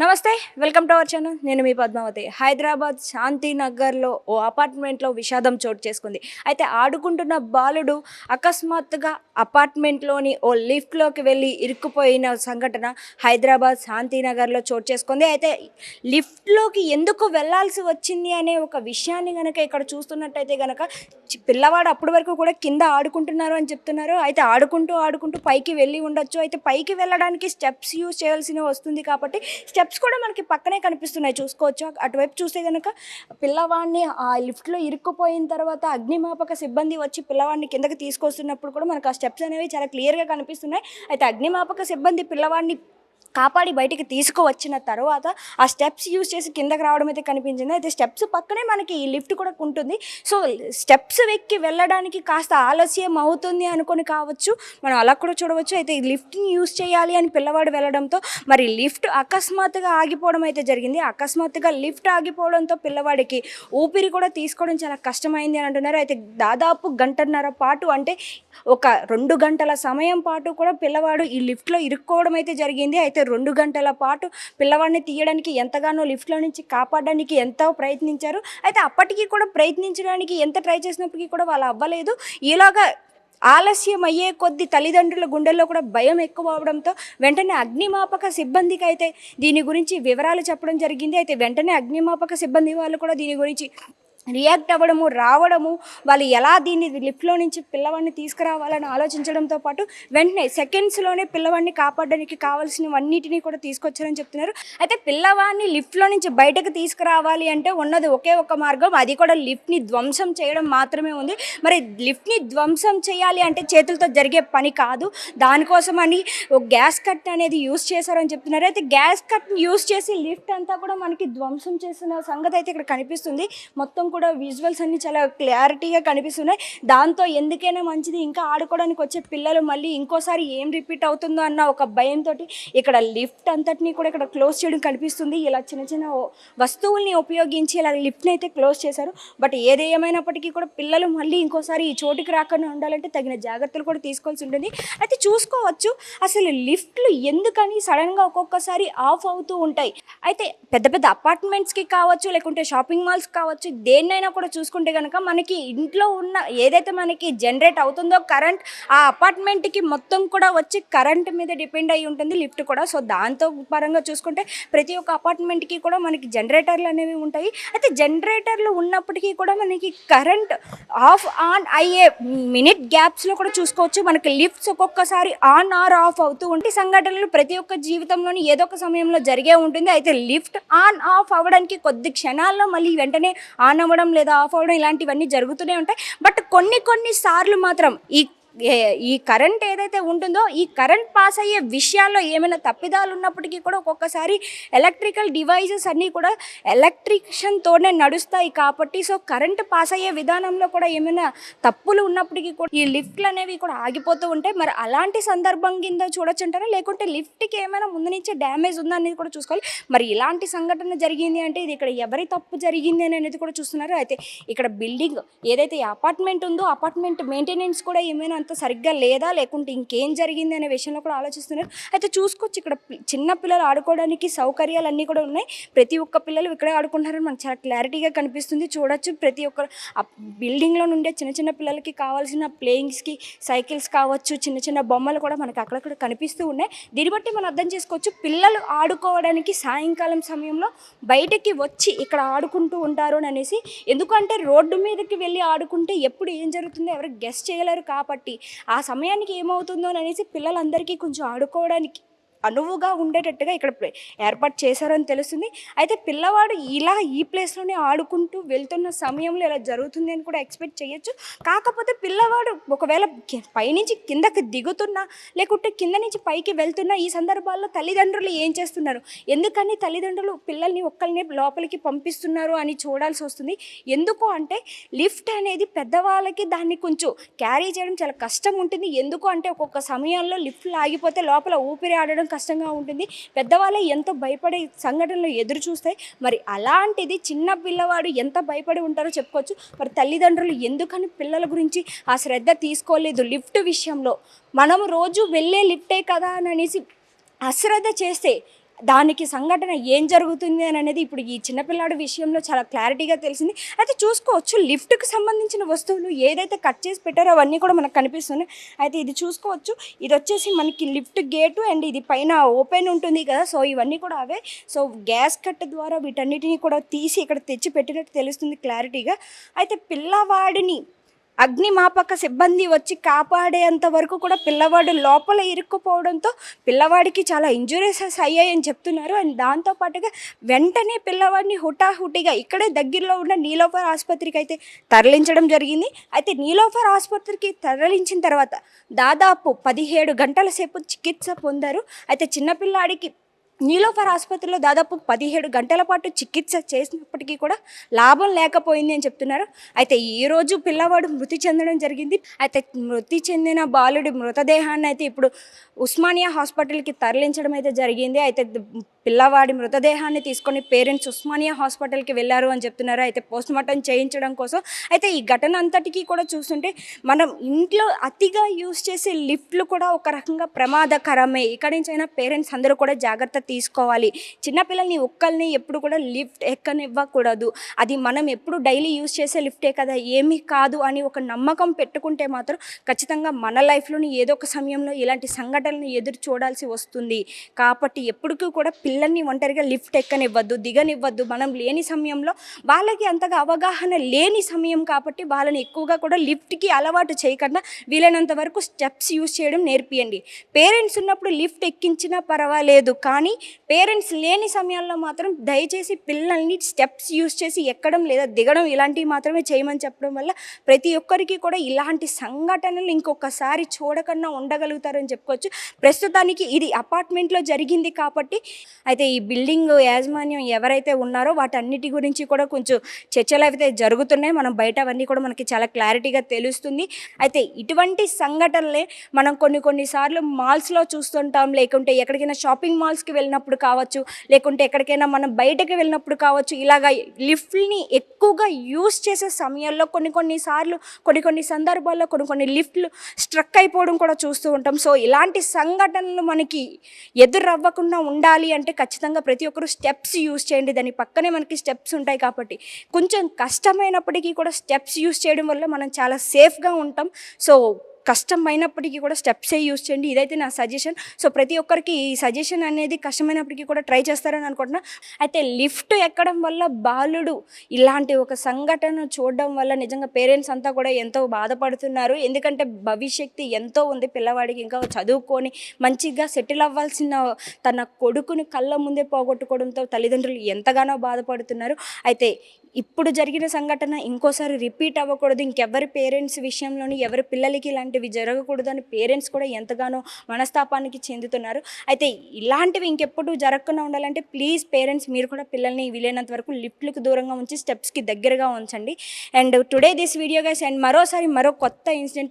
నమస్తే welcome to our channel. నేను మీ పద్మావతి. హైదరాబాద్ శాంతినగర్లో ఓ అపార్ట్మెంట్లో విషాదం చోటు చేసుకుంది. అయితే ఆడుకుంటున్న బాలుడు అకస్మాత్తుగా అపార్ట్మెంట్లోని ఓ లిఫ్ట్లోకి వెళ్ళి ఇరుక్కుపోయిన సంఘటన హైదరాబాద్ శాంతినగర్లో చోటు చేసుకుంది. అయితే లిఫ్ట్లోకి ఎందుకు వెళ్ళాల్సి వచ్చింది అనే ఒక విషయాన్ని కనుక ఇక్కడ చూస్తున్నట్టయితే కనుక పిల్లవాడు అప్పటి వరకు కూడా కింద ఆడుకుంటున్నారు అని చెప్తున్నారు. అయితే ఆడుకుంటూ ఆడుకుంటూ పైకి వెళ్ళి ఉండొచ్చు. అయితే పైకి వెళ్ళడానికి స్టెప్స్ యూజ్ చేయాల్సిన వస్తుంది కాబట్టి స్టెప్స్ కూడా మనకి పక్కనే కనిపిస్తున్నాయి. చూసుకోవచ్చు. అటువైపు చూస్తే కనుక పిల్లవాడిని ఆ లిఫ్ట్లో ఇరుక్కుపోయిన తర్వాత అగ్నిమాపక సిబ్బంది వచ్చి పిల్లవాడిని కిందకి తీసుకొస్తున్నప్పుడు కూడా మనకు ఆ స్టెప్స్ అనేవి చాలా క్లియర్గా కనిపిస్తున్నాయి. అయితే అగ్నిమాపక సిబ్బంది పిల్లవాడిని కాపాడి బయటికి తీసుకువచ్చిన తర్వాత ఆ స్టెప్స్ యూస్ చేసి కిందకి రావడం అయితే కనిపించింది. అయితే స్టెప్స్ పక్కనే మనకి ఈ లిఫ్ట్ కూడా ఉంటుంది. సో స్టెప్స్ ఎక్కి వెళ్ళడానికి కాస్త ఆలస్యం అవుతుంది అనుకొని కావచ్చు. మనం అలా కూడా చూడవచ్చు. అయితే ఈ లిఫ్ట్ని యూస్ చేయాలి అని పిల్లవాడు వెళ్ళడంతో మరి లిఫ్ట్ అకస్మాత్తుగా ఆగిపోవడం అయితే జరిగింది. అకస్మాత్తుగా లిఫ్ట్ ఆగిపోవడంతో పిల్లవాడికి ఊపిరి కూడా తీసుకోవడం చాలా కష్టమైంది అని అంటున్నారు. అయితే దాదాపు గంటన్నర పాటు అంటే ఒక రెండు గంటల సమయం పాటు కూడా పిల్లవాడు ఈ లిఫ్ట్లో ఇరుక్కోవడం అయితే జరిగింది. అయితే రెండు గంటల పాటు పిల్లవాడిని తీయడానికి ఎంతగానో లిఫ్ట్లో నుంచి కాపాడడానికి ఎంతో ప్రయత్నించారు. అయితే అప్పటికి కూడా ప్రయత్నించడానికి ఎంత ట్రై చేసినప్పటికీ కూడా వాళ్ళు అవ్వలేదు. ఈలోగా ఆలస్యం అయ్యే కొద్ది తల్లిదండ్రుల గుండెల్లో కూడా భయం ఎక్కువ అవడంతో వెంటనే అగ్నిమాపక సిబ్బందికి అయితే దీని గురించి వివరాలు చెప్పడం జరిగింది. అయితే వెంటనే అగ్నిమాపక సిబ్బంది వాళ్ళు కూడా దీని గురించి రియాక్ట్ అవ్వడము రావడము వాళ్ళు ఎలా దీన్ని లిఫ్ట్లో నుంచి పిల్లవాడిని తీసుకురావాలని ఆలోచించడంతో పాటు వెంటనే సెకండ్స్లోనే పిల్లవాడిని కాపాడడానికి కావాల్సినవన్నిటినీ కూడా తీసుకొచ్చారని చెప్తున్నారు. అయితే పిల్లవాడిని లిఫ్ట్లో నుంచి బయటకు తీసుకురావాలి అంటే ఉన్నది ఒకే ఒక మార్గం అది కూడా లిఫ్ట్ని ధ్వంసం చేయడం మాత్రమే ఉంది. మరి లిఫ్ట్ని ధ్వంసం చేయాలి అంటే చేతులతో జరిగే పని కాదు. దానికోసం అని గ్యాస్ కట్ అనేది యూస్ చేశారని చెప్తున్నారు. అయితే గ్యాస్ కట్ యూస్ చేసి లిఫ్ట్ అంతా కూడా మనకి ధ్వంసం చేసిన సంగతి అయితే ఇక్కడ కనిపిస్తుంది. మొత్తం కూడా విజువల్స్ అన్ని చాలా క్లారిటీగా కనిపిస్తున్నాయి. దాంతో ఎందుకైనా మంచిది. ఇంకా ఆడుకోవడానికి వచ్చే పిల్లలు మళ్ళీ ఇంకోసారి ఏం రిపీట్ అవుతుందో అన్న ఒక భయంతో ఇక్కడ లిఫ్ట్ అంతటినీ కూడా ఇక్కడ క్లోజ్ చేయడం కనిపిస్తుంది. ఇలా చిన్న చిన్న వస్తువుల్ని ఉపయోగించి ఇలా లిఫ్ట్ని అయితే క్లోజ్ చేశారు. బట్ ఏది ఏమైనప్పటికీ కూడా పిల్లలు మళ్ళీ ఇంకోసారి ఈ చోటుకి రాకుండా ఉండాలంటే తగిన జాగ్రత్తలు కూడా తీసుకోవాల్సి ఉంటుంది. అయితే చూసుకోవచ్చు. అసలు లిఫ్ట్లు ఎందుకని సడన్గా ఒక్కొక్కసారి ఆఫ్ అవుతూ ఉంటాయి. అయితే పెద్ద పెద్ద అపార్ట్మెంట్స్కి కావచ్చు లేకుంటే షాపింగ్ మాల్స్ కావచ్చు దేన్నైనా కూడా చూసుకుంటే కనుక మనకి ఇంట్లో ఉన్న ఏదైతే మనకి జనరేట్ అవుతుందో కరెంట్ ఆ అపార్ట్మెంట్కి మొత్తం కూడా వచ్చి కరెంట్ మీద డిపెండ్ అయి ఉంటుంది లిఫ్ట్ కూడా. సో దాంతో పరంగా చూసుకుంటే ప్రతి ఒక్క అపార్ట్మెంట్కి కూడా మనకి జనరేటర్లు అనేవి ఉంటాయి. అయితే జనరేటర్లు ఉన్నప్పటికీ కూడా మనకి కరెంట్ ఆఫ్ ఆన్ అయ్యే మినిట్ గ్యాప్స్లో కూడా చూసుకోవచ్చు. మనకి లిఫ్ట్స్ ఒక్కొక్కసారి ఆన్ ఆర్ ఆఫ్ అవుతూ ఉంటే సంఘటనలు ప్రతి ఒక్క జీవితంలోని ఏదో ఒక సమయంలో జరిగే ఉంటుంది. అయితే లిఫ్ట్ ఆన్ ఆఫ్ అవ్వడానికి కొద్ది క్షణాల్లో మళ్ళీ వెంటనే ఆన్ అవ్వడం లేదా ఆఫ్ అవ్వడం ఇలాంటివన్నీ జరుగుతూనే ఉంటాయి. బట్ కొన్ని కొన్ని సార్లు మాత్రం ఈ ఈ కరెంట్ ఏదైతే ఉంటుందో ఈ కరెంట్ పాస్ అయ్యే విషయాల్లో ఏమైనా తప్పిదాలు ఉన్నప్పటికీ కూడా ఒక్కొక్కసారి ఎలక్ట్రికల్ డివైజెస్ అన్నీ కూడా ఎలక్ట్రిషన్తోనే నడుస్తాయి కాబట్టి సో కరెంట్ పాస్ అయ్యే విధానంలో కూడా ఏమైనా తప్పులు ఉన్నప్పటికీ కూడా ఈ లిఫ్ట్లు అనేవి కూడా ఆగిపోతూ ఉంటాయి. మరి అలాంటి సందర్భం కింద చూడొచ్చుంటారా? లేకుంటే లిఫ్ట్కి ఏమైనా ముందు నుంచే డ్యామేజ్ ఉందా అనేది కూడా చూసుకోవాలి. మరి ఇలాంటి సంఘటన జరిగింది అంటే ఇది ఇక్కడ ఎవరి తప్పు జరిగింది అని అనేది కూడా చూస్తున్నారు? అయితే ఇక్కడ బిల్డింగ్ ఏదైతే అపార్ట్మెంట్ ఉందో అపార్ట్మెంట్ మెయింటెనెన్స్ కూడా ఏమైనా అంత సరిగ్గా లేదా? లేకుంటే ఇంకేం జరిగింది అనే విషయంలో కూడా ఆలోచిస్తున్నారు. అయితే చూసుకోవచ్చు ఇక్కడ చిన్న పిల్లలు ఆడుకోవడానికి సౌకర్యాలు అన్నీ కూడా ఉన్నాయి. ప్రతి ఒక్క పిల్లలు ఇక్కడే ఆడుకుంటున్నారని మనకు చాలా క్లారిటీగా కనిపిస్తుంది. చూడొచ్చు ప్రతి ఒక్క ఆ బిల్డింగ్లో నుండే చిన్న చిన్న పిల్లలకి కావాల్సిన ప్లేయింగ్స్కి సైకిల్స్ కావచ్చు చిన్న చిన్న బొమ్మలు కూడా మనకి అక్కడక్కడ కనిపిస్తూ ఉన్నాయి. దీన్ని బట్టి మనం అర్థం చేసుకోవచ్చు పిల్లలు ఆడుకోవడానికి సాయంకాలం సమయంలో బయటకి వచ్చి ఇక్కడ ఆడుకుంటూ ఉంటారు అని అనేసి ఎందుకంటే రోడ్డు మీదకి వెళ్ళి ఆడుకుంటే ఎప్పుడు ఏం జరుగుతుందో ఎవరు గెస్ట్ చేయలేరు కాబట్టి ఆ సమయానికి ఏమవుతుందో అని అనేసి పిల్లలందరికీ కొంచెం ఆడుకోవడానికి అనువుగా ఉండేటట్టుగా ఇక్కడ ఏర్పాటు చేశారని తెలుస్తుంది. అయితే పిల్లవాడు ఇలా ఈ ప్లేస్లోనే ఆడుకుంటూ వెళ్తున్న సమయంలో ఇలా జరుగుతుంది అని కూడా ఎక్స్పెక్ట్ చేయొచ్చు. కాకపోతే పిల్లవాడు ఒకవేళ పైనుంచి కిందకి దిగుతున్నా లేకుంటే కింద నుంచి పైకి వెళ్తున్నా ఈ సందర్భాల్లో తల్లిదండ్రులు ఏం చేస్తున్నారు? ఎందుకని తల్లిదండ్రులు పిల్లల్ని ఒక్కరిని లోపలికి పంపిస్తున్నారు అని చూడాల్సి వస్తుంది. ఎందుకు అంటే లిఫ్ట్ అనేది పెద్దవాళ్ళకి దాన్ని కొంచెం క్యారీ చేయడం చాలా కష్టం ఉంటుంది. ఎందుకు అంటే ఒక్కొక్క సమయంలో లిఫ్ట్లు ఆగిపోతే లోపల ఊపిరి ఆడడం కష్టంగా ఉంటుంది. పెద్దవాళ్ళే ఎంతో భయపడే సంఘటనలు ఎదురు చూస్తాయి. మరి అలాంటిది చిన్న పిల్లవాడు ఎంత భయపడి ఉంటారో చెప్పుకోవచ్చు. మరి తల్లిదండ్రులు ఎందుకని పిల్లల గురించి ఆ శ్రద్ధ తీసుకోలేదు లిఫ్ట్ విషయంలో? మనం రోజు వెళ్ళే లిఫ్టే కదా అని అనేసి అశ్రద్ధ చేస్తే దానికి సంఘటన ఏం జరుగుతుంది అని అనేది ఇప్పుడు ఈ చిన్నపిల్లాడి విషయంలో చాలా క్లారిటీగా తెలిసింది. అయితే చూసుకోవచ్చు లిఫ్ట్కి సంబంధించిన వస్తువులు ఏదైతే కట్ చేసి పెట్టారో అవన్నీ కూడా మనకు కనిపిస్తున్నాయి. అయితే ఇది చూసుకోవచ్చు. ఇది వచ్చేసి మనకి లిఫ్ట్ గేటు అండ్ ఇది పైన ఓపెన్ ఉంటుంది కదా సో ఇవన్నీ కూడా అవే. సో గ్యాస్ కట్ ద్వారా వీటన్నిటిని కూడా తీసి ఇక్కడ తెచ్చి పెట్టినట్టు తెలుస్తుంది క్లారిటీగా. అయితే పిల్లవాడిని అగ్నిమాపక సిబ్బంది వచ్చి కాపాడేంత వరకు కూడా పిల్లవాడు లోపల ఇరుక్కుపోవడంతో పిల్లవాడికి చాలా ఇంజురీసెస్ అయ్యాయని చెప్తున్నారు. అండ్ దాంతో పాటుగా వెంటనే పిల్లవాడిని హుటాహుటిగా ఇక్కడే దగ్గరలో ఉన్న నీలోఫర్ ఆసుపత్రికి అయితే తరలించడం జరిగింది. అయితే నీలోఫర్ ఆసుపత్రికి తరలించిన తర్వాత దాదాపు పదిహేడు గంటల సేపు చికిత్స పొందారు. అయితే చిన్నపిల్లాడికి నీలోఫర్ ఆసుపత్రిలో దాదాపు పదిహేడు గంటల పాటు చికిత్స చేసినప్పటికీ కూడా లాభం లేకపోయింది అని చెప్తున్నారు. అయితే ఈరోజు పిల్లవాడు మృతి చెందడం జరిగింది. అయితే మృతి చెందిన బాలుడి మృతదేహాన్ని అయితే ఇప్పుడు ఉస్మానియా హాస్పిటల్కి తరలించడం అయితే జరిగింది. అయితే పిల్లవాడి మృతదేహాన్ని తీసుకొని పేరెంట్స్ ఉస్మానియా హాస్పిటల్కి వెళ్ళారు అని చెప్తున్నారు? అయితే పోస్ట్ మార్టం చేయించడం కోసం. అయితే ఈ ఘటన అంతటికీ కూడా చూస్తుంటే మనం ఇంట్లో అతిగా యూస్ చేసే లిఫ్ట్లు కూడా ఒక రకంగా ప్రమాదకరమే. ఇక్కడి నుంచైనా పేరెంట్స్ అందరూ కూడా జాగ్రత్త తీసుకోవాలి. చిన్నపిల్లల్ని ఒక్కల్ని ఎప్పుడు కూడా లిఫ్ట్ ఎక్కనివ్వకూడదు. అది మనం ఎప్పుడు డైలీ యూస్ చేసే లిఫ్టే కదా. ఏమీ కాదు అని ఒక నమ్మకం పెట్టుకుంటే మాత్రం ఖచ్చితంగా మన లైఫ్లోని ఏదో ఒక సమయంలో ఇలాంటి సంఘటనలు ఎదురు చూడాల్సి వస్తుంది. కాబట్టి ఎప్పటికీ కూడా పిల్లల్ని ఒంటరిగా లిఫ్ట్ ఎక్కనివ్వద్దు దిగనివ్వద్దు. మనం లేని సమయంలో వాళ్ళకి అంతగా అవగాహన లేని సమయం కాబట్టి వాళ్ళని ఎక్కువగా కూడా లిఫ్ట్కి అలవాటు చేయకుండా వీలైనంత వరకు స్టెప్స్ యూస్ చేయడం నేర్పియండి. పేరెంట్స్ ఉన్నప్పుడు లిఫ్ట్ ఎక్కించినా పర్వాలేదు కానీ పేరెంట్స్ లేని సమయాల్లో మాత్రం దయచేసి పిల్లల్ని స్టెప్స్ యూస్ చేసి ఎక్కడం లేదా దిగడం ఇలాంటివి మాత్రమే చేయమని చెప్పడం వల్ల ప్రతి ఒక్కరికి కూడా ఇలాంటి సంఘటనలు ఇంకొకసారి చూడకుండా ఉండగలుగుతారని చెప్పుకోవచ్చు. ప్రస్తుతానికి ఇది అపార్ట్మెంట్లో జరిగింది కాబట్టి అయితే ఈ బిల్డింగ్ యాజమాన్యం ఎవరైతే ఉన్నారో వాటన్నిటి గురించి కూడా కొంచెం చర్చలు అయితే జరుగుతున్నాయి. మనం బయట అవన్నీ కూడా మనకి చాలా క్లారిటీగా తెలుస్తుంది. అయితే ఇటువంటి సంఘటనలే మనం కొన్ని కొన్నిసార్లు మాల్స్లో చూస్తుంటాం. లేకుంటే ఎక్కడికైనా షాపింగ్ మాల్స్కి వెళ్ళినప్పుడు కావచ్చు లేకుంటే ఎక్కడికైనా మనం బయటకు వెళ్ళినప్పుడు కావచ్చు ఇలాగ లిఫ్ట్ని ఎక్కువగా యూస్ చేసే సమయాల్లో కొన్ని కొన్నిసార్లు కొన్ని కొన్ని సందర్భాల్లో కొన్ని కొన్ని లిఫ్ట్లు స్ట్రక్ అయిపోవడం కూడా చూస్తూ ఉంటాం. సో ఇలాంటి సంఘటనలు మనకి ఎదురవ్వకుండా ఉండాలి అంటే అంటే ఖచ్చితంగా ప్రతి ఒక్కరు స్టెప్స్ యూస్ చేయండి. దాని పక్కనే మనకి స్టెప్స్ ఉంటాయి కాబట్టి కొంచెం కష్టమైనప్పటికీ కూడా స్టెప్స్ యూస్ చేయడం వల్ల మనం చాలా సేఫ్గా ఉంటాం. సో కష్టమైనప్పటికీ కూడా స్టెప్సే యూస్ చేయండి. ఇదైతే నా సజెషన్. సో ప్రతి ఒక్కరికి ఈ సజెషన్ అనేది కష్టమైనప్పటికీ కూడా ట్రై చేస్తారని అనుకుంటున్నా. అయితే లిఫ్ట్ ఎక్కడం వల్ల బాలుడు ఇలాంటి ఒక సంఘటన చూడడం వల్ల నిజంగా పేరెంట్స్ అంతా కూడా ఎంతో బాధపడుతున్నారు. ఎందుకంటే భవిష్యత్తు ఎంతో ఉంది. పిల్లవాడికి ఇంకా చదువుకొని మంచిగా సెటిల్ అవ్వాల్సిన తన కొడుకుని కళ్ళ ముందే పోగొట్టుకోవడంతో తల్లిదండ్రులు ఎంతగానో బాధపడుతున్నారు. అయితే ఇప్పుడు జరిగిన సంఘటన ఇంకోసారి రిపీట్ అవ్వకూడదు. ఇంకెవరి పేరెంట్స్ విషయంలోని ఎవరి పిల్లలకి ఇలాంటివి జరగకూడదు అని పేరెంట్స్ కూడా ఎంతగానో మనస్తాపానికి చెందుతున్నారు. అయితే ఇలాంటివి ఇంకెప్పుడు జరగకుండా ఉండాలంటే ప్లీజ్ పేరెంట్స్ మీరు కూడా పిల్లల్ని వీలైనంత వరకు లిఫ్ట్లకు దూరంగా ఉంచి స్టెప్స్కి దగ్గరగా ఉంచండి. And today this video guys and మరోసారి మరో కొత్త ఇన్సిడెంట్